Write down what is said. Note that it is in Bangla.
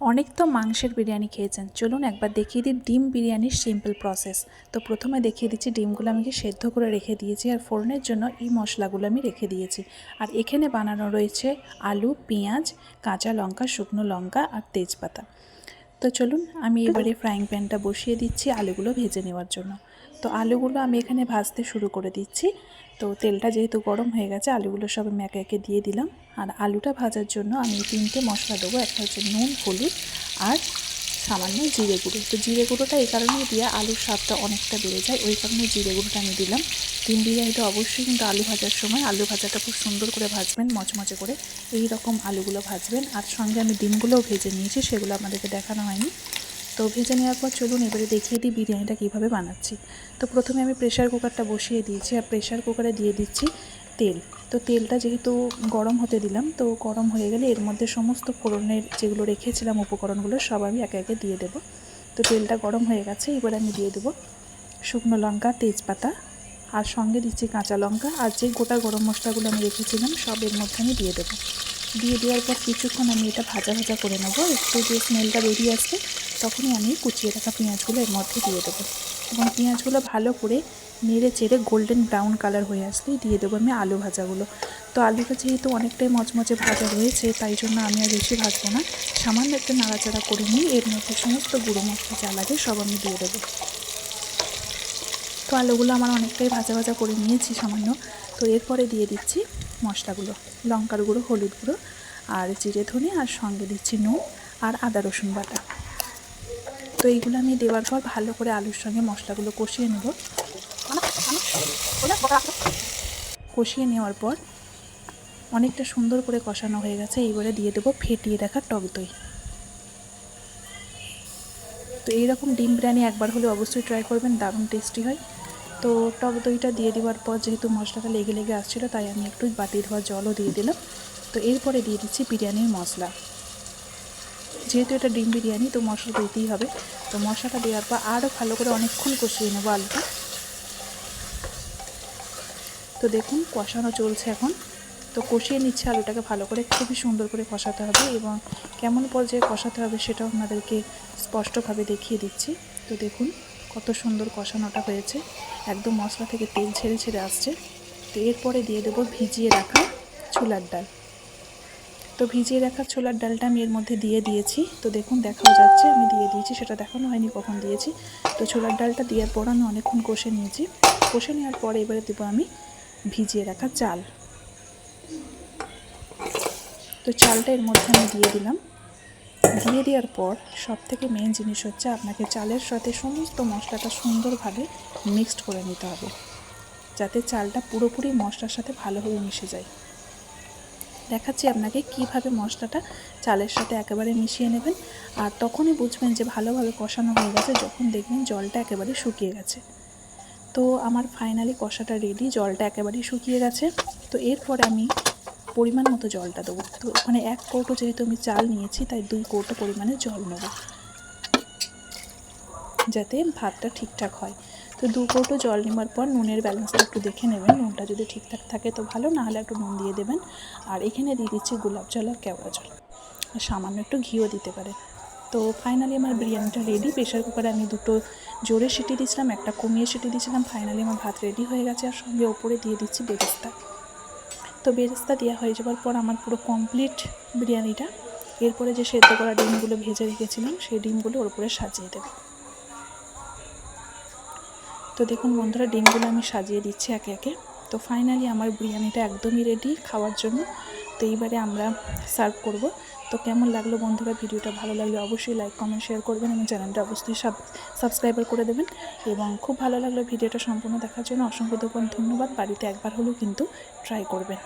অনেক তো মাংসের বিরিয়ানি খেয়েছেন। চলুন একবার দেখিয়ে দিই ডিম বিরিয়ানির সিম্পল প্রসেস তো প্রথমে দেখিয়ে দিচ্ছি ডিমগুলো আমি কি সেদ্ধ করে রেখে দিয়েছি আর ফোড়নের জন্য এই মশলাগুলো আমি রেখে দিয়েছি। আর এখানে বানানো রয়েছে আলু পেঁয়াজ কাঁচা লঙ্কা শুকনো লঙ্কা আর তেজপাতা। তো চলুন আমি এবারে ফ্রাইং প্যানটা বসিয়ে দিচ্ছি আলুগুলো ভেজে নেওয়ার জন্য। তো আলুগুলো আমি এখানে ভাজতে শুরু করে দিচ্ছি। তো তেলটা যেহেতু গরম হয়ে গেছে, আলুগুলো সব আমি একে একে দিয়ে দিলাম। আর আলুটা ভাজার জন্য আমি তিনটে মশলা দেবো, একটা হচ্ছে নুন, হলুদ আর সামান্য জিরে গুঁড়ো। তো জিরে গুঁড়োটা এই কারণেই দিয়ে আলুর স্বাদটা অনেকটা বেড়ে যায়, ওই কারণে জিরে গুঁড়োটা আমি দিলাম। ডিম বিরিয়ানিটা অবশ্যই কিন্তু আলু ভাজার সময় আলু ভাজাটা খুব সুন্দর করে ভাজবেন, মচমচে করে। এই রকম আলুগুলো ভাজবেন। আর সঙ্গে আমি ডিমগুলোও ভেজে নিয়েছি, সেগুলো আমাদেরকে দেখানো হয়নি। তো ভেজে নেওয়ার পর চলুন এবারে দেখিয়ে দিই বিরিয়ানিটা কীভাবে বানাচ্ছি। তো প্রথমে আমি প্রেশার কুকারটা বসিয়ে দিয়েছি আর প্রেশার কুকারে দিয়ে দিচ্ছি তেল। তো তেলটা যেহেতু গরম হতে দিলাম, তো গরম হয়ে গেলে এর মধ্যে সমস্ত ফোড়নের যেগুলো রেখেছিলাম উপকরণগুলো সব আমি একে একে দিয়ে দেবো। তো তেলটা গরম হয়ে গেছে, এবার আমি দিয়ে দেবো শুকনো লঙ্কা, তেজপাতা আর সঙ্গে দিচ্ছি কাঁচা লঙ্কা আর যে গোটা গরম মশলাগুলো আমি রেখেছিলাম সব এর মধ্যে আমি দিয়ে দেবো। দিয়ে দেওয়ার পর কিছুক্ষণ আমি এটা ভাজা ভাজা করে নেব, একটু যে স্মেলটা বেরিয়ে আসবে তখনই আমি কুচিয়ে রাখা পেঁয়াজগুলো এর মধ্যে দিয়ে দেবো। এবং পেঁয়াজগুলো ভালো করে নেড়ে চেড়ে গোল্ডেন ব্রাউন কালার হয়ে আসলেই দিয়ে দেবো আমি আলু ভাজাগুলো। তো আলুটা যেহেতু অনেকটাই মচমচে ভাজা রয়েছে তাই জন্য আমি আর বেশি ভাজবো না। সামান্য একটা নাড়াচাড়া করে নিই এর মধ্যে সমস্ত গুঁড়ো মশলা যা লাগে সব আমি দিয়ে দেবো। তো আলুগুলো আমার অনেকটাই ভাজা ভাজা করে নিয়েছি সামান্য। তো এরপরে দিয়ে দিচ্ছি মশলাগুলো, লঙ্কার গুঁড়ো, হলুদ গুঁড়ো, আর জিরে ধনে, আর সঙ্গে দিচ্ছি নুন আর আদা রসুন বাটা। তো এইগুলো আমি দেওয়ার পর ভালো করে আলুর সঙ্গে মশলাগুলো কষিয়ে নেব। কষিয়ে নেওয়ার পর অনেকটা সুন্দর করে কষানো হয়ে গেছে, এইবারে দিয়ে দেবো ফেটিয়ে রাখা টক দই। তো এইরকম ডিম বিরিয়ানি একবার হলে অবশ্যই ট্রাই করবেন, দারুণ টেস্টি হয়। তো টক দইটা দিয়ে দেওয়ার পর যেহেতু মশলাটা লেগে লেগে আসছিল, তাই আমি একটু বাটি ধোয়া জলও দিয়ে দিলাম। তো এরপরে দিয়ে দিচ্ছি বিরিয়ানির মশলা। যেহেতু এটা ডিম বিরিয়ানি, তো মশলা দিতেই হবে। তো মশলাটা দেওয়ার পর আরও ভালো করে অনেকক্ষণ কষিয়ে নেব আলুটা। তো দেখুন, কষানো চলছে এখন। তো কষিয়ে নিচ্ছে আলুটাকে ভালো করে, খুবই সুন্দর করে কষাতে হবে এবং কেমন পর্যায়ে কষাতে হবে সেটাও আপনাদেরকে স্পষ্টভাবে দেখিয়ে দিচ্ছি। তো দেখুন, কত সুন্দর কষানোটা হয়েছে। একদম মশলা থেকে তেল ছেড়ে ছেড়ে আসছে। তো এরপরে দিয়ে দেবো ভিজিয়ে রাখা ছোলার ডাল। তো ভিজিয়ে রাখা ছোলার ডালটা আমি এর মধ্যে দিয়ে দিয়েছি। তো দেখুন, দেখাও যাচ্ছে, আমি দিয়ে দিয়েছি, সেটা দেখানো হয়নি, কখন দিয়েছি। তো ছোলার ডালটা দেওয়ার পর আমি অনেকক্ষণ কষে নিয়েছি। কষে নেওয়ার পরে এবারে দেবো আমি ভিজিয়ে রাখা চাল। তো চালটা এর মধ্যে আমি দিয়ে দিলাম। দিয়ে দেওয়ার পর সব থেকে মেন জিনিস হচ্ছে আপনাকে চালের সাথে সমস্ত মশলাটা সুন্দরভাবে মিক্সড করে নিতে হবে। যাতে চালটা পুরোপুরি মশলার সাথে ভালোভাবে মিশে যায়। দেখাচ্ছি আপনাকে কীভাবে মশলাটা চালের সাথে একেবারে মিশিয়ে নেবেন। আর তখনই বুঝবেন যে ভালোভাবে কষানো হয়ে গেছে, যখন দেখবেন জলটা একেবারে শুকিয়ে গেছে। তো আমার ফাইনালি কষাটা রেডি জলটা একেবারেই শুকিয়ে গেছে। তো এরপরে আমি পরিমাণ মতো জলটা দেবো। তো ওখানে এক কৌটো যেহেতু আমি চাল নিয়েছি, তাই দুই কৌটো পরিমাণে জল নেব। যাতে ভাতটা ঠিকঠাক হয়। তো দু কৌটো জল নেওয়ার পর নুনের ব্যালেন্সটা একটু দেখে নেবেন। নুনটা যদি ঠিকঠাক থাকে তো ভালো, না হলে একটু নুন দিয়ে দেবেন। আর এখানে দিয়ে দিচ্ছি গোলাপ জল আর কেওড়া জল। আর সামান্য একটু ঘিও দিতে পারে। তো ফাইনালি আমার বিরিয়ানিটা রেডি প্রেশার কুকারে আমি দুটো জোরে সিটি দিয়েছিলাম, একটা কমিয়ে সিটি দিয়েছিলাম। ফাইনালি আমার ভাত রেডি হয়ে গেছে আর সঙ্গে ওপরে দিয়ে দিচ্ছি বেরেস্তা। তো বেরেস্তা দেওয়া হয়ে যাওয়ার পর আমার পুরো কমপ্লিট বিরিয়ানিটা। এরপরে যে সেদ্ধ করা ডিমগুলো ভেজে রেখেছিলাম, সেই ডিমগুলো ওর উপরে সাজিয়ে দেবো। তো দেখুন বন্ধুরা, ডিমগুলো আমি সাজিয়ে দিচ্ছি একে একে। তো ফাইনালি আমার বিরিয়ানিটা একদমই রেডি খাওয়ার জন্য। তো এইবারে আমরা সার্ভ করব। তো কেমন লাগল বন্ধুরা, ভিডিওটা ভালো লাগলে অবশ্যই লাইক কমেন্ট শেয়ার করবেন এবং চ্যানেলটা অবশ্যই সাবস্ক্রাইবার করে দেবেন। এবং খুব ভালো লাগল ভিডিওটা সম্পূর্ণ দেখার জন্য। অসংখ্য ধন্যবাদ। বাড়িতে একবার হলেও কিন্তু ট্রাই করবেন।